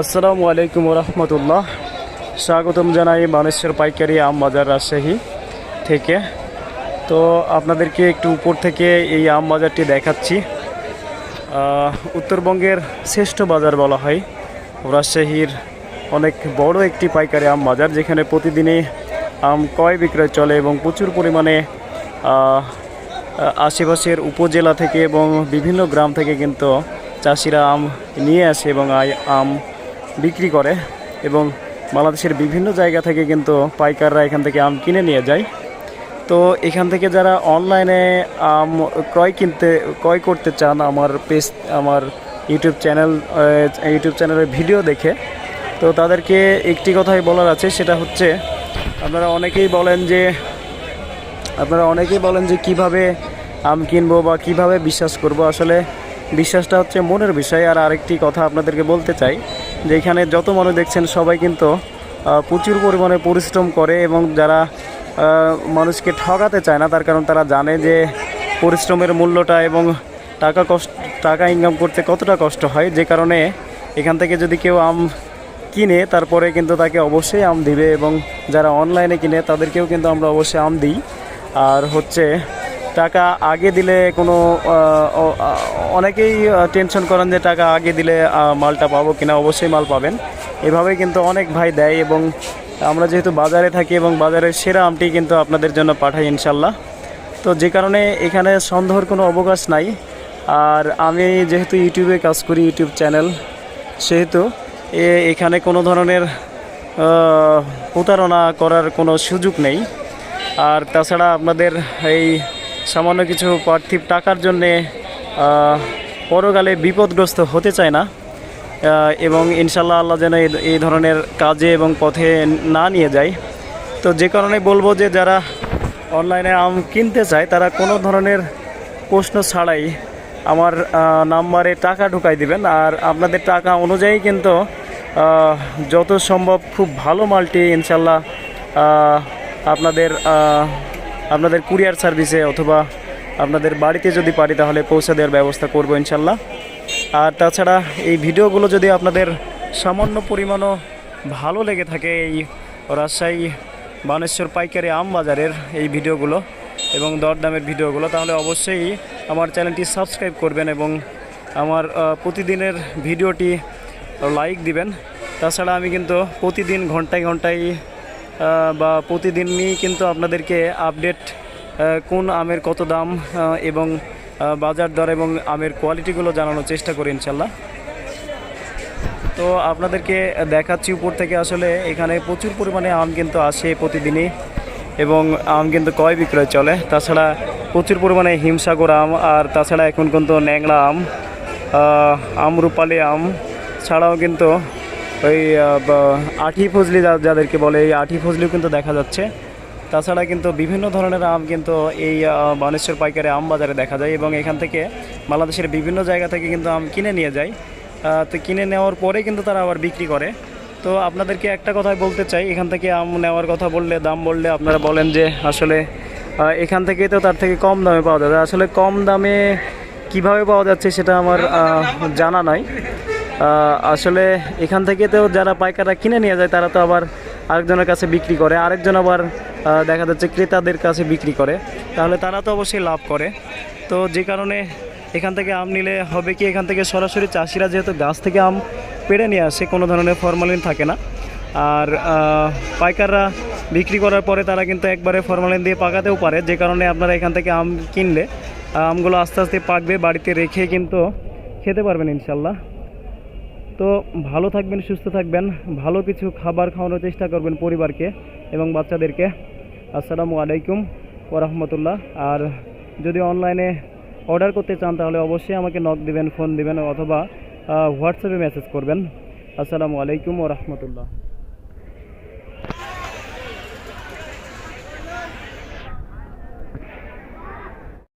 আসসালামু আলাইকুম রহমতুল্লাহ স্বাগতম জানাই মানুষের পাইকারি আম বাজার রাজশাহী থেকে। তো আপনাদেরকে একটু উপর থেকে এই আম বাজারটি দেখাচ্ছি। উত্তরবঙ্গের শ্রেষ্ঠ বাজার বলা হয়। রাজশাহীর অনেক বড় একটি পাইকারি আম বাজার, যেখানে প্রতিদিনই আম ক্রয় বিক্রয় চলে এবং প্রচুর পরিমাণে আশেপাশের উপজেলা থেকে এবং বিভিন্ন গ্রাম থেকে কিন্তু চাষিরা আম নিয়ে আসে এবং আম বিক্রি করে এবং বাংলাদেশের বিভিন্ন জায়গা থেকে কিন্তু পাইকাররা এখান থেকে আম কিনে নিয়ে যায়। তো এখান থেকে যারা অনলাইনে আম ক্রয় কিনতে, ক্রয় করতে চান আমার পেজ, আমার ইউটিউব চ্যানেল ইউটিউব চ্যানেলের ভিডিও দেখে, তো তাদেরকে একটি কথাই বলার আছে, সেটা হচ্ছে আপনারা অনেকেই বলেন যে, আপনারা অনেকেই বলেন যে কীভাবে আম কিনবো বা কীভাবে বিশ্বাস করব। আসলে বিশ্বাসটা হচ্ছে মনের বিষয়। আর আরেকটি কথা আপনাদেরকে বলতে চাই যে এখানে যত মানুষ দেখছেন সবাই কিন্তু প্রচুর পরিমাণে পরিশ্রম করে এবং যারা মানুষকে ঠকাতে চায় না, তার কারণ তারা জানে যে পরিশ্রমের মূল্যটা এবং টাকা কষ্ট, টাকা ইনকাম করতে কতটা কষ্ট হয়। যে কারণে এখান থেকে যদি কেউ আম কিনে, তারপরে কিন্তু তাকে অবশ্যই আম দিবে এবং যারা অনলাইনে কিনে, তাদেরকেও কিন্তু আমরা অবশ্যই আম দিই। আর হচ্ছে টাকা আগে দিলে কোনো অনেকেই টেনশন করেন যে টাকা আগে দিলে মালটা পাবো কিনা, অবশ্যই মাল পাবেন। এভাবে কিন্তু অনেক ভাই দেয় এবং আমরা যেহেতু বাজারে থাকি এবং বাজারের সেরা আমটি কিন্তু আপনাদের জন্য পাঠাই ইনশাল্লাহ। তো যে কারণে এখানে সন্দেহর কোনো অবকাশ নাই। আর আমি যেহেতু ইউটিউবে কাজ করি, ইউটিউব চ্যানেল, সেহেতু এ- এখানে কোনো ধরনের প্রতারণা করার কোনো সুযোগ নেই। আর তাছাড়া আপনাদের এই সামান্য কিছু পার্থিব টাকার জন্যে পরকালে বিপদগ্রস্ত হতে চায় না। এবং ইনশাল্লাহ আল্লাহ যেন এই- ধরনের কাজে এবং পথে না নিয়ে যায়। তো যে কারণে বলব যে, যারা অনলাইনে আম কিনতে চায়, তারা কোনো ধরনের প্রশ্ন ছাড়াই আমার নাম্বারে টাকা ঢুকাই দিবেন। আর আপনাদের টাকা অনুযায়ী কিন্তু যত সম্ভব খুব ভালো মালটি ইনশাল্লাহ আপনাদের আপনাদের কুরিয়ার সার্ভিসে অথবা আপনাদের বাড়িতে যদি পারি তাহলে পৌঁছে দেওয়ার ব্যবস্থা করব ইনশাল্লাহ। আর তাছাড়া এই ভিডিওগুলো যদি আপনাদের সামান্য পরিমাণও ভালো লেগে থাকে এই রাজশাহী বানেশ্বর পাইকারি আম বাজারের এই ভিডিওগুলো এবং দরদামের ভিডিওগুলো, তাহলে অবশ্যই আমার চ্যানেলটি সাবস্ক্রাইব করবেন এবং আমার প্রতিদিনের ভিডিওটি লাইক দিবেন। তাছাড়া আমি কিন্তু প্রতিদিন ঘন্টায় ঘন্টায় বা প্রতিদিনই কিন্তু আপনাদেরকে আপডেট কোন আমের কত দাম এবং বাজার দর এবং আমের কোয়ালিটিগুলো জানানোর চেষ্টা করি ইনশাল্লাহ। তো আপনাদেরকে দেখাচ্ছি উপর থেকে আসলে এখানে প্রচুর পরিমাণে আম কিন্তু আসে প্রতিদিনই এবং আম কিন্তু ক্রয় বিক্রয় চলে? তাছাড়া প্রচুর পরিমাণে হিমসাগর আম আর তাছাড়া এখন কিন্তু ন্যাংলা আম আমরুপালি আম ছাড়াও কিন্তু ওই আঠি ফজলি যাদেরকে বলে, এই আঠি ফজলিও কিন্তু দেখা যাচ্ছে। তাছাড়া কিন্তু বিভিন্ন ধরনের আম কিন্তু এই বানেশ্বর পাইকারি আম বাজারে দেখা যায় এবং এখান থেকে বাংলাদেশের বিভিন্ন জায়গা থেকে কিন্তু আম কিনে নিয়ে যায়। তো কিনে নেওয়ার পরে কিন্তু তারা আবার বিক্রি করে। তো আপনাদেরকে একটা কথাই বলতে চাই, এখান থেকে আম নেওয়ার কথা বললে, দাম বললে আপনারা বলেন যে আসলে এখান থেকে তো তার থেকে কম দামে পাওয়া যাবে। আসলে কম দামে কীভাবে পাওয়া যাচ্ছে সেটা আমার জানা নাই। আসলে এখান থেকে তো যারা পাইকাররা কিনে নিয়ে যায়, তারা তো আবার আরেকজনের কাছে বিক্রি করে। আরেকজন আবার দেখা যাচ্ছে ক্রেতাদের কাছে বিক্রি করে। তাহলে তারা তো অবশ্যই লাভ করে। তো যে কারণে এখান থেকে আম নিলে হবে কি, এখান থেকে সরাসরি চাষিরা যেহেতু গাছ থেকে আম পেড়ে নিয়ে আসে, কোনো ধরনের ফরমালিন থাকে না। আর পাইকাররা বিক্রি করার পরে তারা কিন্তু একবারে ফরমালিন দিয়ে পাকাতেও পারে। যে কারণে আপনারা এখান থেকে আম কিনলে আমগুলো আস্তে আস্তে পাকবে, বাড়িতে রেখে কিন্তু খেতে পারবেন ইনশাল্লাহ। তো ভালো থাকবেন, সুস্থ থাকবেন, ভালো কিছু খাবার খাওয়ানোর চেষ্টা করবেন পরিবারকে এবং বাচ্চাদেরকে। আসসালামু আলাইকুম ওরহমতুল্লাহ। আর যদি অনলাইনে অর্ডার করতে চান, তাহলে অবশ্যই আমাকে নক দিবেন ফোন দিবেন অথবা হোয়াটসঅ্যাপে মেসেজ করবেন। আসসালামু আলাইকুম ওরহমতুল্লাহ।